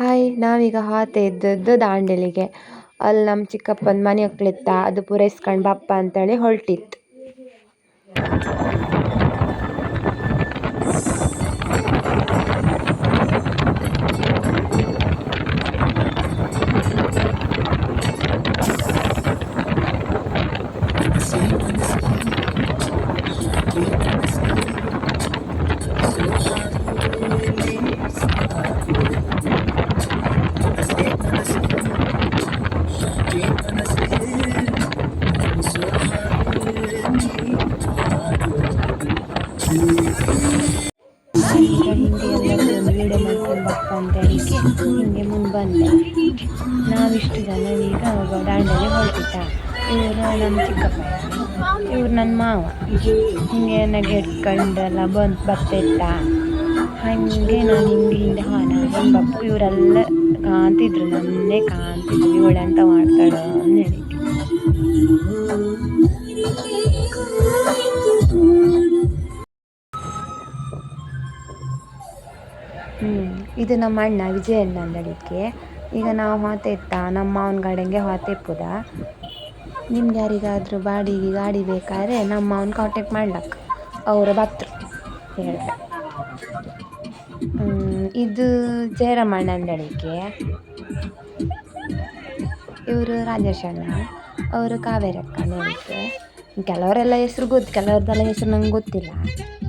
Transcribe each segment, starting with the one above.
Hi, ನಾವೀಗ ಹಾತೆ ಇದ್ದದ್ದು ದಾಂಡೇಲಿಗೆ. ಅಲ್ಲಿ ನಮ್ಮ ಚಿಕ್ಕಪ್ಪನ ಮನೆ ಒಕ್ಲಿತ್ತ ಅದು ಪೂರೈಸ್ಕೊಂಡು ಬಪ್ಪ ಅಂತೇಳಿ ಹೊರಟಿತ್ತು ಹಿಂಗೆ ಮುಂದೆ ಬಂದೆ ನಾವಿಷ್ಟು ಜನ ಈಗ ದಾಂಡೇಲಿ ಹೊರಟಿದ್ದ. ಇವರು ನನ್ನ ಚಿಕ್ಕಪ್ಪ. ಇವ್ರು ನನ್ನ ಮಾವ. ಹಿಂಗೆ ನಗೆ ಇಟ್ಕೊಂಡೆಲ್ಲ ಬಂದು ಬರ್ತಿದ್ದ ಹಾಗೆ ನಾನು ಹಿಂಗೆ ಹಿಂದೆ ಹಿಂಗೆ ಬಪ್ಪು ಇವರೆಲ್ಲ ಕಾಣ್ತಿದ್ರು, ನನ್ನೇ ಕಾಣ್ತಿದ್ರು. ಇವಳೆಂತ ಮಾಡ್ತಾಳೆ ಅಂತ ಹೇಳಿ. ಇದು ನಮ್ಮ ಅಣ್ಣ, ವಿಜಯಣ್ಣ ಅಂದಳಿಕೆ ಈಗ ನಾವು ಹೊತ್ತೆತ್ತ ನಮ್ಮ ಮಾವನ ಗಾಡಿಗೆ ಹೊತ್ತೆಪ್ಪುದ ನಿಮ್ಗೆ ಯಾರಿಗಾದರೂ ಬಾಡಿಗೆ ಗಾಡಿ ಬೇಕಾದ್ರೆ ನಮ್ಮ ಮಾವನ ಕಾಂಟ್ಯಾಕ್ಟ್ ಮಾಡ್ಲಕ್ಕ. ಅವರು ಬತ್ರು ಹೇಳಿದೆ. ಇದು ಜಯರಾಮಣ್ಣ ಅಂದಳಿಕೆ ಇವರು ರಾಜೇಶ್ ಅಣ್ಣ, ಅವರು ಕಾವೇರಿ ಅಕ್ಕ ಹೇಳಿಕೆ ಕೆಲವರೆಲ್ಲ ಹೆಸ್ರು ಗೊತ್ತು ಕೆಲವ್ರದ್ದೆಲ್ಲ ಹೆಸರು ನಂಗೆ ಗೊತ್ತಿಲ್ಲ.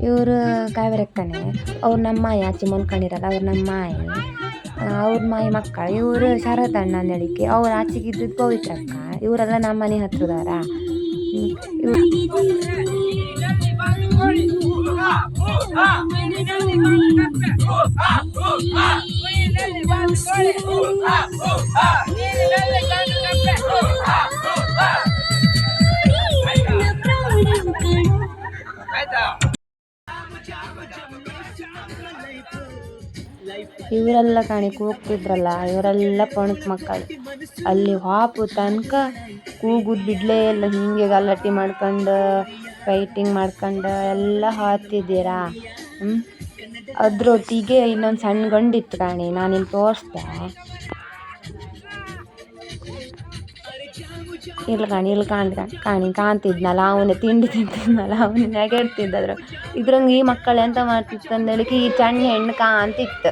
ಇವರು ಕಾವೇರಿ ಅಕ್ಕನೇ ಅವ್ರು ನಮ್ಮ ಮಾಯ ಆಚೆ ಕಣ್ಣಿರಲ್ಲ ಅವ್ರು ನಮ್ಮ ಮಾಯ ಅವ್ರ ಮಾಯ ಮಕ್ಕಳು ಇವರು ಶರತ್ ಅಣ್ಣ ನಡಿಕೆ ಅವ್ರು ಆಚೆಗಿದ್ದದ್ದು ಪವಿತ್ರ ಅಕ್ಕ ಇವರೆಲ್ಲ ನಮ್ಮ ಮನೆ ಹತ್ರದವರ ಇವ್ರು ಇವರೆಲ್ಲ ಕಾಣಿಕೆ ಹೋಗ್ತಿದ್ರಲ್ಲ, ಇವರೆಲ್ಲ ಪಣಕ್ ಮಕ್ಕಳು. ಅಲ್ಲಿ ಹಾಪು ತನಕ ಕೂಗುದು ಬಿಡಲೇ ಇಲ್ಲ, ಹೀಗೆ ಗಲಾಟೆ ಮಾಡ್ಕೊಂಡು ಫೈಟಿಂಗ್ ಮಾಡ್ಕೊಂಡು ಎಲ್ಲ ಹಾತಿದ್ದೀರಾ? ಹ್ಞೂ ಅದರೊಟ್ಟಿಗೆ ಇನ್ನೊಂದು ಸಣ್ಣ ಗಂಡಿತ್ತು ಕಾಣಿ ನಾನು ಇಲ್ಲಿ ತೋರಿಸ್ದೆ. ಇಲ್ಲಿ ಕಾಣಿ, ಇಲ್ಲಿ ಕಾಣ್, ಕಾಣಿ, ಕಾಣ್ತಿದ್ನಲ್ಲ ಅವನೇ, ತಿಂಡಿ ತಿಂತಿದ್ನಲ್ಲ ಅವನು ನೆಗೆಡ್ತಿದ್ದರು ಇದ್ರಂಗೆ ಈ ಮಕ್ಕಳು ಎಂತ ಮಾಡ್ತಿತ್ತು ಅಂದೇಳಿಕೆ ಈ ಸಣ್ಣ ಹೆಣ್ಣು ಕಾಣ್ತಿತ್ತು.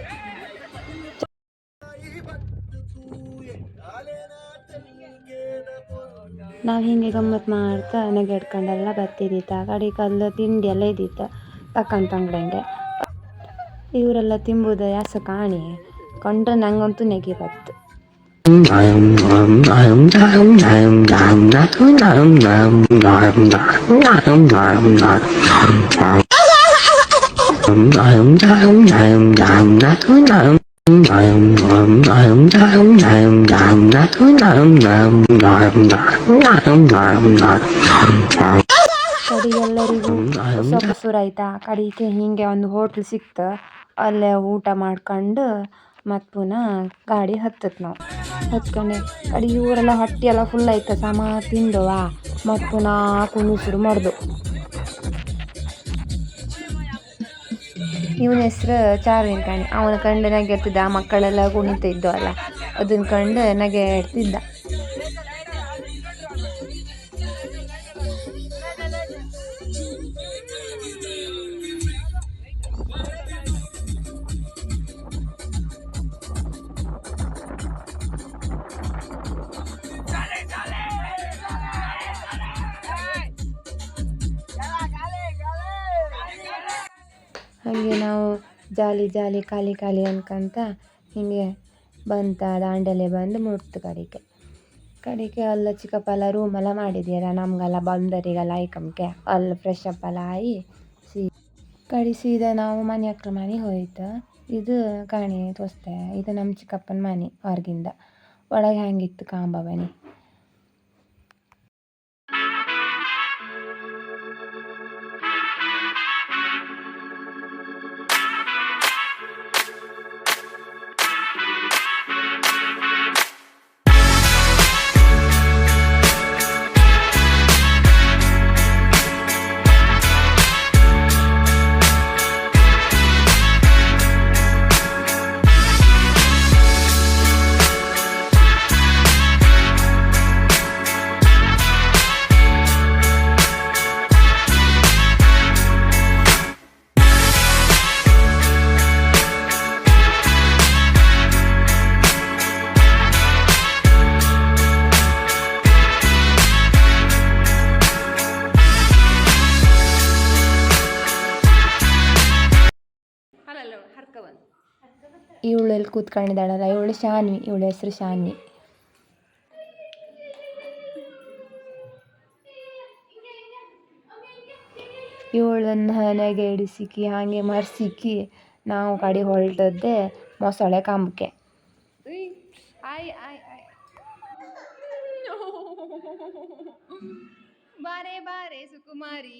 ನಾವು ಹೀಗೆ ಗಮ್ಮತ್ತು ಮಾಡ್ತಾ ನೆಗೆಡ್ಕೊಂಡೆಲ್ಲ ಬರ್ತಿದ್ದಿತ್ತು. ಆ ಕಡೆ ಕಲ್ಲು ತಿಂಡಿ ಎಲ್ಲ ಇದ್ದಿತ್ತು. ತಕ್ಕಂತ ಅಂಗಡಿಗೆ ಇವರೆಲ್ಲ ತಿಂಬುದು ಯಾಸ ಕಾಣಿ. ಕಂಡ್ರೆ ನಂಗಂತೂ ನೆಗೆ ಬತ್ತು. ಕಡೆಗೆ ಎಲ್ಲರಿಗೂ ಸೊಗಸುರಾಯ್ತಾ ಕಡಿಗೆ ಹೀಗೆ ಒಂದು ಹೋಟ್ಲ್ ಸಿಕ್ತ. ಅಲ್ಲೇ ಊಟ ಮಾಡ್ಕೊಂಡು ಮತ್ತು ಪುನಃ ಗಾಡಿ ಹತ್ತತ್ ನಾವು. ಹತ್ಕೊಂಡು. ಕಡಿ ಇವರೆಲ್ಲ ಹೊಟ್ಟೆ ಎಲ್ಲ ಫುಲ್ ಆಯ್ತು. ಸಮ ತಿಂದವಾ ಮತ್ತು ಪುನಃ ಕುಣಿಸುರು ಮಾಡ್ದು. ಇವನ ಹೆಸ್ರು ಚಾರು ಕಾಣಿ ಅವನ ಕಂಡು ನಗೆ ಇರ್ತಿದ್ದ ಆ ಮಕ್ಕಳೆಲ್ಲ ಕುಣಿತ ಅಲ್ಲ ಅದನ್ನ ಕಂಡು ನಗೆ ಇಡ್ತಿದ್ದ ಜಾಲಿ ಜಾಲಿ ಖಾಲಿ ಖಾಲಿ ಅನ್ಕೊಂತ ಹಿಂಗೆ ಬಂತ ದಾಂಡೇಲಿ ಬಂದು ಮುಟ್ತು ಕಡೆಗೆ. ಕಡೆಗೆ ಅಲ್ಲ ಚಿಕ್ಕಪ್ಪ ಎಲ್ಲ ರೂಮೆಲ್ಲ ಮಾಡಿದ್ದೀರ ನಮಗೆಲ್ಲ ಬಂದರಿಗೆಲ್ಲ ಐಕಮ್ಕೆ ಅಲ್ಲಿ ಫ್ರೆಶ್ ಅಪ್ ಎಲ್ಲ ಆಗಿ ಸೀ ಕಡೆ ಸೀದಾ ನಾವು ಮನೆ ಹತ್ರ ಮನೆ ಹೋಯ್ತು. ಇದು ಕಾಣಿ ತೋಸ್ತೆ ಇದು ನಮ್ಮ ಚಿಕ್ಕಪ್ಪನ ಮನೆ ಹೊರಗಿಂದ ಒಳಗೆ ಹ್ಯಾಂಗಿತ್ತು ಕಾಂಬ ಮನೆ ಇವಳು ಎಲ್ಲಿ ಕೂತ್ಕೊಂಡಿದ್ದಾಳಲ್ಲ ಇವಳು ಶಾನ್ವಿ ಇವಳ ಹೆಸರು ಶಾನ್ವಿ. ಇವಳನ್ನು ಹನೆಗೆ ಇಡಿಸಿಕ್ಕಿ ಹಾಗೆ ಮರ್ಸಿಕ್ಕಿ ನಾವು ಕಡೆ ಹೊರಟದ್ದೆ ಮೊಸಳೆ ಕಾಂಬಕ್ಕೆ. ಬಾರೆ ಬಾರೆ, ಸುಕುಮಾರಿ.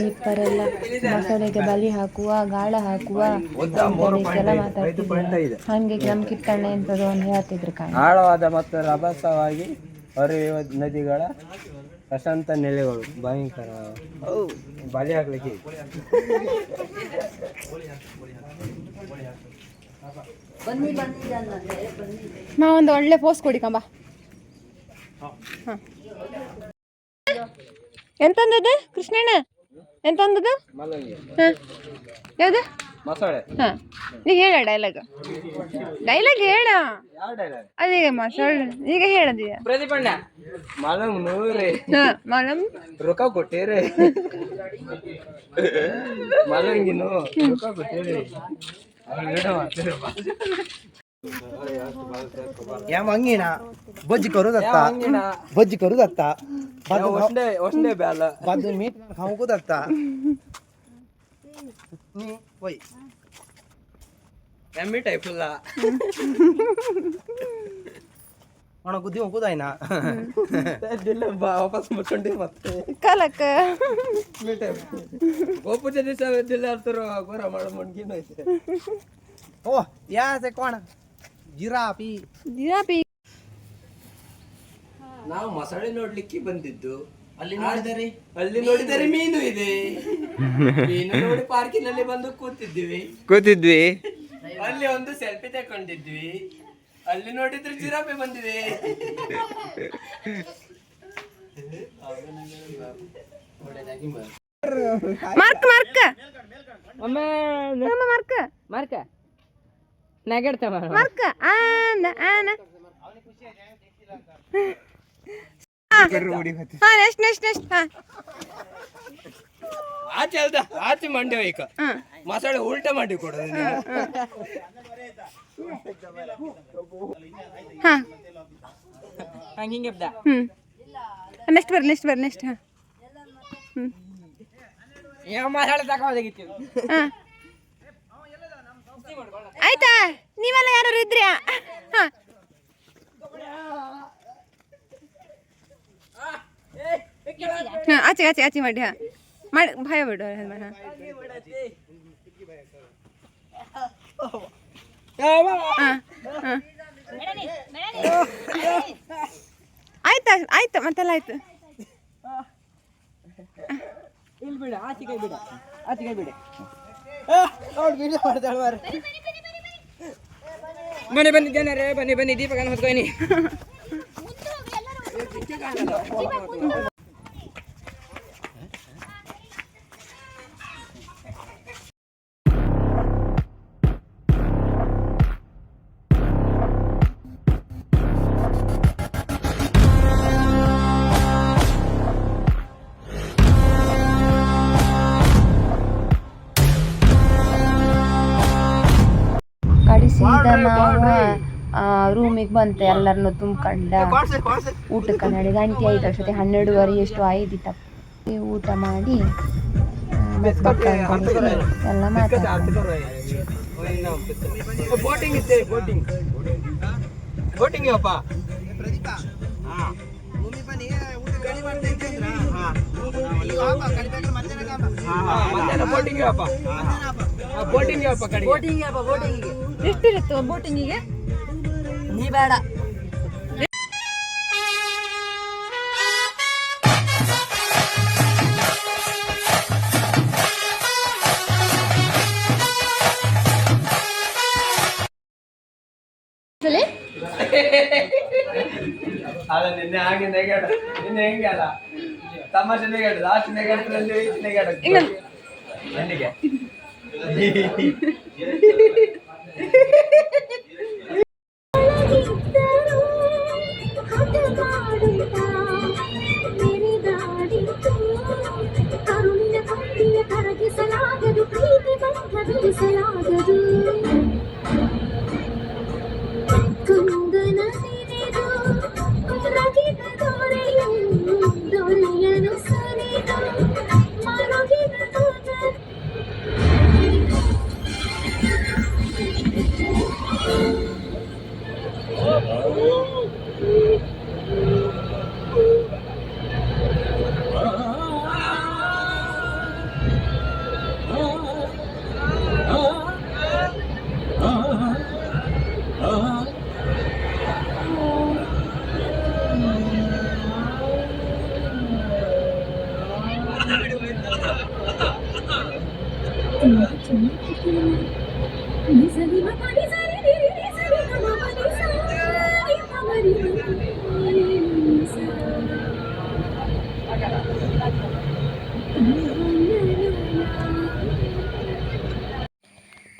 ಇಬ್ಬರೆಲ್ಲ ಮೊಸಳೆಗೆ ಬಲಿ ಹಾಕುವ ಗಾಳ ಹಾಕುವ ಹಂಗೆ ನಮ್ ಕಿತ್ತಣ್ಣ ಎಂತದೋ ಒಂದು ಹೇಳ್ತಿದ್ರು ಕಾಣ ಆಳವಾದ ಮತ್ತು ರಭಸವಾಗಿ ಹರಿಯುವ ನದಿಗಳ ಪ್ರಶಾಂತ ನೆಲೆಗಳು. ಭಯಂಕರ. ಬಲಿ ಹಾಕ್ಲಿಕ್ಕೆ. ನಾವೊಂದು ಒಂದು ಒಳ್ಳೆ ಪೋಸ್ ಕೊಡಿ ಕಂಬ. ಎಂತಂದದು ಕೃಷ್ಣಣ್ಣ? ಎಂತಂದದು ಹಾಂ. ಯಾವುದು? ಹಾಂ. ನೀ ಹೇಳ ಡೈಲಾಗ್ ಡೈಲಾಗ್ ಹೇಳ. ಅದೀಗ ಮಸಾಳೆ. ಈಗ ಹೇಳದೀಯ? ಪ್ರದೀಪಣ್ಣ ಮಲಂಗ್ ನೂರಿ. ಹಾಂ ಮಲಮ್ ರೊಕ್ಕ ಕೊಟ್ಟಿರಿ. ಮಲಂಗಿನು ರೊಕ್ಕ ಕೊಟ್ಟಿರಿ. या वांगी ना भजी करूच आसता भजी करूच आसता वसणे बेला बाजून मीठ खावंकूच आसता पळय या मीठ फुल्ला कोणाक दिवंकूच जायना दिले वापस थंडी मारता. कालक. मीठ गोपूच्या दिसा दिल्यार तर गोरा माड ಜಿರಾಫಿ ಜಿರಾಫಿ ನಾವು ಮೊಸಳೆ ನೋಡ್ಲಿಕ್ಕೆ ಬಂದಿದ್ದು. ಅಲ್ಲಿ ನೋಡಿದರೆ? ಅಲ್ಲಿ ನೋಡಿದರೆ ಮೀನು ಇದೆ. ಮೀನು ನೋಡಿ ಪಾರ್ಕಿನಲ್ಲಿ ಬಂದು ಕೂತಿದ್ವಿ. ಕೂತಿದ್ವಿ. ಅಲ್ಲಿ ಒಂದು ಸೆಲ್ಫಿ ತಕೊಂಡಿದ್ವಿ ಅಲ್ಲಿ ನೋಡಿದ್ರೆ ಜಿರಾಫೆ ಬಂದಿದೆ. Mark Mark. ಒಮ್ಮೆ ಮಾರ್ಕ್. ಮಾರ್ಕ. ನಗೆಡ್ತ ಮಾರ್ಕ್ ಆನ ಆನ. ಹಾ. ನೆಕ್ಸ್ಟ್ ನೆಕ್ಸ್ಟ್ ನೆಕ್ಸ್ಟ್ ಹಾ. ಆಚೆ ಅಲ್ದ ಆಚೆ ಮಂಡ್ಯ ಈಗ ಮಸಾಳೆ ಉಲ್ಟಾ ಮಾಡಿ ಕೊಡೋದು. ಹಾ ಹಂಗಿಂಗೆ ಬ್ದ. ಹ್ಮ್. ನೆಕ್ಸ್ಟ್ ಬರ್ರಿ ನೆಕ್ಸ್ಟ್ ಬರ್ರಿ ನೆಕ್ಸ್ಟ್ ಹಾ. ಯಾವ ಮೊಸಳೆ ತಗೋದಾಗಿತ್ತು ಹಾಂ. ಆಯ್ತಾ? ನೀವೆಲ್ಲ ಯಾರು ಇದ್ರ್ಯಾ ಹಾ ಹಾ, ಆಚೆ ಆಚೆ ಆಚೆ ಮಾಡಿ, ಹಾ. ಮಾಡಿ, ಭಯ ಬಿಡು ಹಾ. ಹಾ ಹಾ. ಆಯ್ತಾ, ಆಯ್ತು, ಮತ್ತೆಲ್ಲ ಆಯ್ತು? ಇಲ್ಲಿ ಬಿಡ ಆಚೆ ಕೈ ಬಿಡ ಆಚೆ ಕೈ ಬಿಡ ನೋಡಿ ವಿಡಿಯೋ ಮಾಡ್ತಾಳ ಮಾರ ಬನ್ನಿ ಬನ್ನಿ ಜನರೇ ಬನ್ನಿ ಬನ್ನಿ ದೀಪಕನ ಹೊತ್ಕೊಯ್ನಿ ನಾವು ರೂಮಿಗೆ ಬಂತೆ ಎಲ್ಲರನ್ನು ತುಂಬ್ಕೊಂಡ. ಊಟಕ್ಕೆ ನಡಿ ಗಂಟೆ ಐದು ಅಷ್ಟೊತ್ತಿಗೆ ಹನ್ನೆರಡುವರೆ ಎಷ್ಟು ಆಯ್ದಿತ್ತಪ್ಪ. ಊಟ ಮಾಡಿ ಎಲ್ಲ ಮಾತಾಡ್ಕೊಂಡು ಬೋಟಿಂಗ್ ಇತ್ತೆ ಬೋಟಿಂಗ್ ಬೋಟಿಂಗ್ ಅಪ್ಪ ಭೂಮಿ ಬನ್ನಿ ಊಟ ಗಡಿ ಮಾಡ್ತಾ ಇದ್ದಂದ್ರ ಕಡಿಬೇಕು ಮಧ್ಯಾಹ್ನ ಮಧ್ಯಾಹ್ನ ಬೋಟಿಂಗ್ ಅಪ್ಪ ಬೋಟಿಂಗ್ ಅಪ್ಪ ಕಡೆ ಎಷ್ಟಿರುತ್ತೆ ಬೋಟಿಂಗಿಗೆ ನೀ ಬೇಡ ಸಲ ಅಲ್ಲ ನಿನ್ನೆ ಹಾಗೆ ನೆಗಾಡ ನಿನ್ನೆ ಹೆಂಗೆ ಅಲ್ಲ ತಮಾಷೆ ನೆಗಾಡ ಲಾಸ್ಟ್ ನೆಗಾಡ್ತಂದ್ರೆ ನೆಗಾಡ ನನಗೆ Hehehe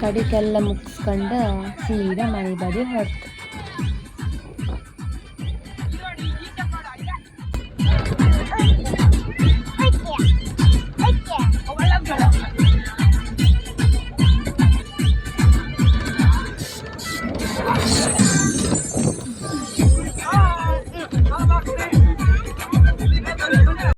ಕಡಿಕೆಲ್ಲ ಮುಗಿಸ್ಕೊಂಡು ಸೀದಾ ಮನೆ ಬದಿ ಹೊರತು